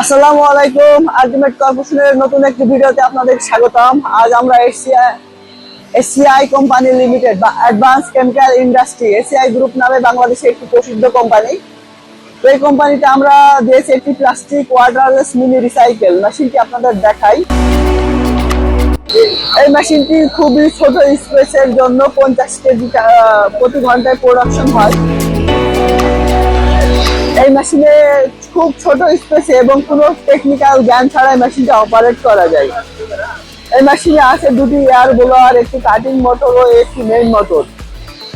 আসসালামু আলাইকুম আলটিমেট কর্পোরেশনের নতুন একটি ভিডিওতে আপনাদের স্বাগতম। আজ আমরা এশিয়া এসিআই কোম্পানি লিমিটেড বা advance chemical industry ACI group নামে বাংলাদেশে একটি প্রসিদ্ধ কোম্পানি। তো এই কোম্পানিতে আমরা দিয়েছি একটি প্লাস্টিক ওয়াটারলেস মিনি রিসাইকেল। মেশিনটি আপনাদের দেখাই। এই মেশিনটি খুবই ছোট স্পেসের জন্য পঞ্চাশ কেজি প্রতি ঘন্টায় প্রোডাকশন হয়। এই মেশিনে খুব ছোট স্পেসে এবং কোনো টেকনিক্যাল জ্ঞান ছাড়াই মেশিনটা অপারেট করা যায়। এই মেশিনে আছে দুটি এয়ার ব্লোয়ার একটি কাটিং মোটর ও একটি মেইন মোটর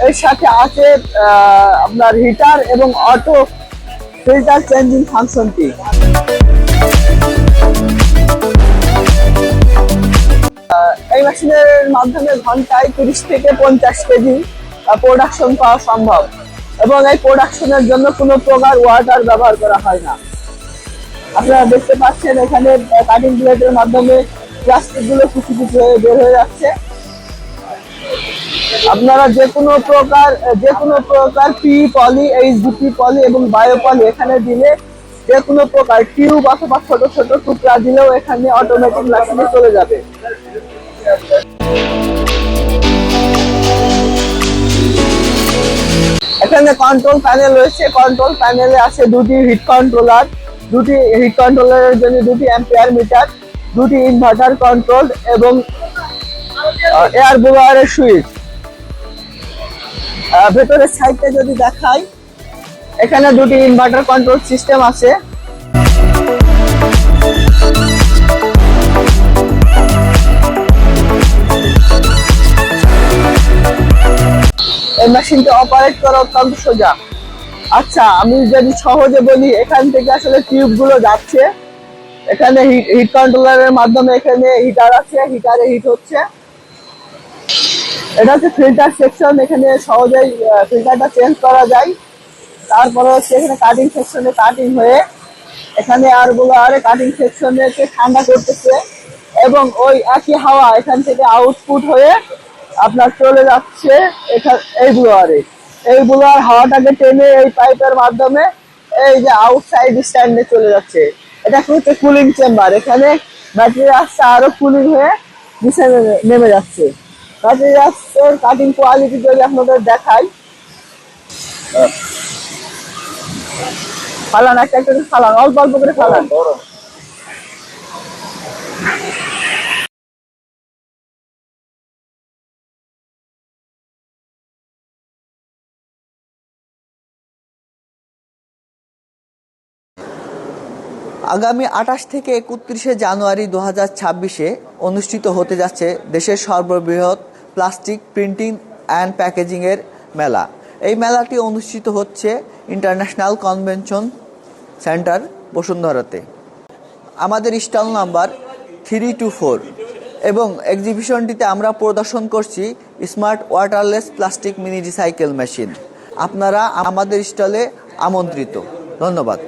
এর সাথে আছে আপনার হিটার এবং অটো ফিল্টার চেঞ্জিং ফাংশনটি এই মেশিনের মাধ্যমে ঘন্টায় তিরিশ থেকে পঞ্চাশ কেজি প্রোডাকশন পাওয়া সম্ভব। এবং এই প্রোডাকশনের জন্য কোনো প্রকার ওয়াটার ব্যবহার করা হয় না। আপনারা দেখতে পাচ্ছেন এখানে কাটিং ব্লেডের মাধ্যমে প্লাস্টিকগুলো কিছু কিছু হয়ে বের হয়ে যাচ্ছে। আপনারা যে কোনো প্রকার যে কোনো প্রকার পি পলি এইচডিপি পলি এবং বায়ো পলি এখানে দিলে যে কোনো প্রকার টিউব অথবা ছোট ছোট টুকরা দিলেও এখানে অটোমেটিক মেশিনে চলে যাবে। এখানে কন্ট্রোল প্যানেল রয়েছে কন্ট্রোল প্যানেলে আছে দুটি হিট কন্ট্রোলার দুটি হিট কন্ট্রোলারের জন্য দুটি অ্যাম্পিয়ার মিটার দুটি ইনভার্টার কন্ট্রোল এবং এয়ার ব্লোয়ারের সুইচ ভেতরের সাইডে যদি দেখাই, এখানে দুটি ইনভার্টার কন্ট্রোল সিস্টেম আছে। এই মেশিনটা অপারেট করা অত্যন্ত সোজা। আচ্ছা আমি যদি সহজে বলি, এখান থেকে আসলে টিউবগুলো যাচ্ছে। এখানে হিট কন্ট্রোলারের মাধ্যমে এখানে হিটার আছে হিটারে হিট হচ্ছে। এটা হচ্ছে ফিল্টার সেকশন এখানে সহজেই ফিল্টারটা চেঞ্জ করা যায়। তারপরে হচ্ছে এখানে কাটিং সেকশনে কাটিং হয়ে, এখানে আরগুলো আরে কাটিং সেকশনে ঠান্ডা করতেছে। এবং ওই একই হাওয়া এখান থেকে আউটপুট হয়ে আপনার চলে যাচ্ছে এই ব্লোয়ারে এই ব্লোয়ার হাওয়াটাকে টেনে এই পাইপের মাধ্যমে এই যে আউটসাইড স্ট্যান্ডে চলে যাচ্ছে। এটা হচ্ছে কুলিং চেম্বার এখানে ব্যাটারি আসছে আরও কুলিং হয়ে নিচে নেমে- যাচ্ছে। ব্যাটারি আসছে কাটিং কোয়ালিটি যদি আপনাদের দেখাই। ফালান, একটা একটা ফালান, অল্প অল্প করে ফালান। আগামী আঠাশ থেকে একত্রিশে জানুয়ারি দু হাজার ছাব্বিশে অনুষ্ঠিত হতে যাচ্ছে দেশের সর্ববৃহৎ প্লাস্টিক প্রিন্টিং অ্যান্ড প্যাকেজিংয়ের মেলা। এই মেলাটি অনুষ্ঠিত হচ্ছে ইন্টারন্যাশনাল কনভেনশন সেন্টার বসুন্ধরাতে। আমাদের stall number three two four এবং এক্সিবিশনটিতে আমরা প্রদর্শন করছি smart waterless plastic mini recycle machine. আপনারা আমাদের স্টলে আমন্ত্রিত। ধন্যবাদ।